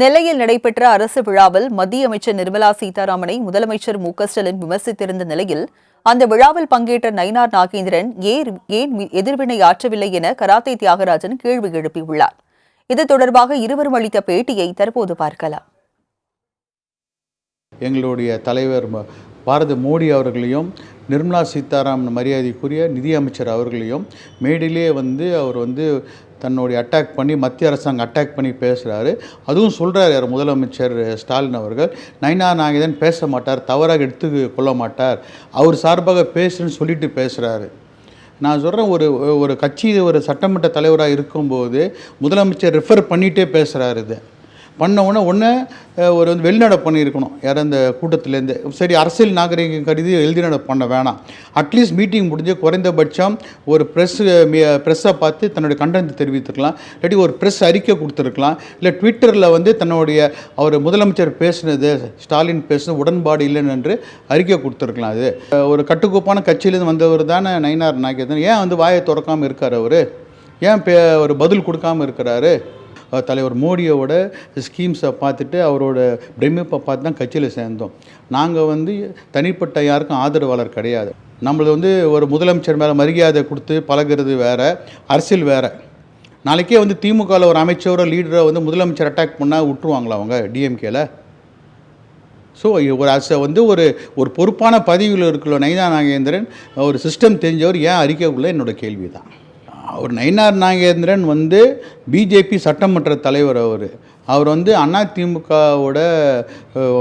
நெல்லையில் நடைபெற்ற அரசு விழாவில் மத்திய அமைச்சர் நிர்மலா சீதாராமனை முதலமைச்சர் மு ஸ்டாலின் விமர்சித்திருந்த நிலையில் அந்த விழாவில் பங்கேற்ற நயினார் நாகேந்திரன் ஏன் ஏன் எதிர்வினை ஆற்றவில்லை என கராத்தே தியாகராஜன் கேள்வி எழுப்பியுள்ளார். இது தொடர்பாக இருவரும் அளித்த பேட்டியை தற்போது பார்க்கலாம். எங்களுடைய தலைவர் பாரத மோடி அவர்களையும் நிர்மலா சீதாராமன் மரியாதைக்குரிய நிதியமைச்சர் அவர்களையும் மேடையிலே வந்து அவர் வந்து தன்னுடைய அட்டாக் பண்ணி மத்திய அரசாங்கம் அட்டாக் பண்ணி பேசுகிறாரு அதுவும் சொல்கிறார் யார் முதலமைச்சர் ஸ்டாலின் அவர்கள். நைனா நாகேதன் பேச மாட்டார் தவறாக எடுத்து கொள்ள மாட்டார். அவர் சார்பாக பேசுன்னு சொல்லிட்டு பேசுகிறாரு நான் சொல்கிறேன் ஒரு ஒரு கட்சி ஒரு சட்டமன்ற தலைவராக இருக்கும்போது முதலமைச்சர் ரெஃபர் பண்ணிகிட்டே பேசுகிறாரு இது. பண்ண உடனே ஒன்று ஒரு வந்து வெளிநட பண்ணியிருக்கணும். யார் அந்த கூட்டத்திலேருந்து சரி அரசியல் நாகரிகம் கருதி எழுதிநட பண்ண வேணாம். அட்லீஸ்ட் மீட்டிங் முடிஞ்சு குறைந்தபட்சம் ஒரு ப்ரெஸ் ப்ரெஸ்ஸை பார்த்து தன்னுடைய கண்டனத்தை தெரிவித்திருக்கலாம் இல்லாட்டி ஒரு ப்ரெஸ் அறிக்கை கொடுத்துருக்கலாம். இல்லை ட்விட்டரில் வந்து தன்னுடைய அவர் முதலமைச்சர் பேசுனது ஸ்டாலின் பேசுனது உடன்பாடு இல்லைன்னு என்று அறிக்கை கொடுத்துருக்கலாம் அது. ஒரு கட்டுக்கோப்பான கட்சியிலேருந்து வந்தவர் தானே நயினார் நாகேதன் ஏன் வந்து வாயை திறக்காமல் இருக்கார் அவர்? ஏன் பே ஒரு பதில் கொடுக்காம இருக்கிறாரு? தலைவர் மோடியோட ஸ்கீம்ஸை பார்த்துட்டு அவரோட பிரமிப்பை பார்த்து தான் கட்சியில் சேர்ந்தோம். நாங்கள் வந்து தனிப்பட்ட யாருக்கும் ஆதரவாளர் கிடையாது. நம்மளது வந்து ஒரு முதலமைச்சர் மேலே மரியாதை கொடுத்து பழகுறது வேறு அரசியல் வேறு. நாளைக்கே வந்து திமுகவில் ஒரு அமைச்சரோ லீடரோ வந்து முதலமைச்சர் அட்டாக் பண்ணால் விட்டுருவாங்களா அவங்க டிஎம்கேல ஸோ ஒரு அச வந்து ஒரு ஒரு பொறுப்பான பதவியில் இருக்கிற நயினா நாகேந்திரன் ஒரு சிஸ்டம் தெரிஞ்சவர் ஏன் அறிக்கைக்குள்ள என்னோட கேள்வி தான் அவர் நயினார் நாகேந்திரன் வந்து பிஜேபி சட்டமன்ற தலைவர் அவர். அவர் வந்து அதிமுகவோட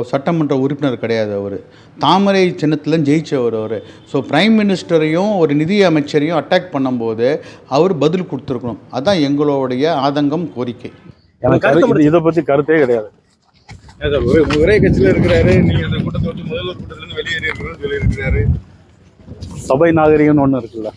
சட்டமன்ற உறுப்பினர் கிடையாது அவர். தாமரை சின்னத்தில் ஜெயிச்சவர் அவர். ஸோ பிரைம் மினிஸ்டரையும் ஒரு நிதி அமைச்சரையும் அட்டாக் பண்ணும்போது அவர் பதில் கொடுத்துருக்கணும். அதான் எங்களுடைய ஆதங்கம் கோரிக்கை. இது- பத்தி கருத்தே கிடையாது. ஒரே கட்சியில இருக்கிறாரு. நீங்க அந்த கூட்டத்தை முதல்வர் கூட்டத்துல இருந்து வெளியேறி இருக்கிறோம்னு சொல்லி இருக்கிறாரு சபை நாகரிகம்னு ஒண்ணு இருக்குல்ல.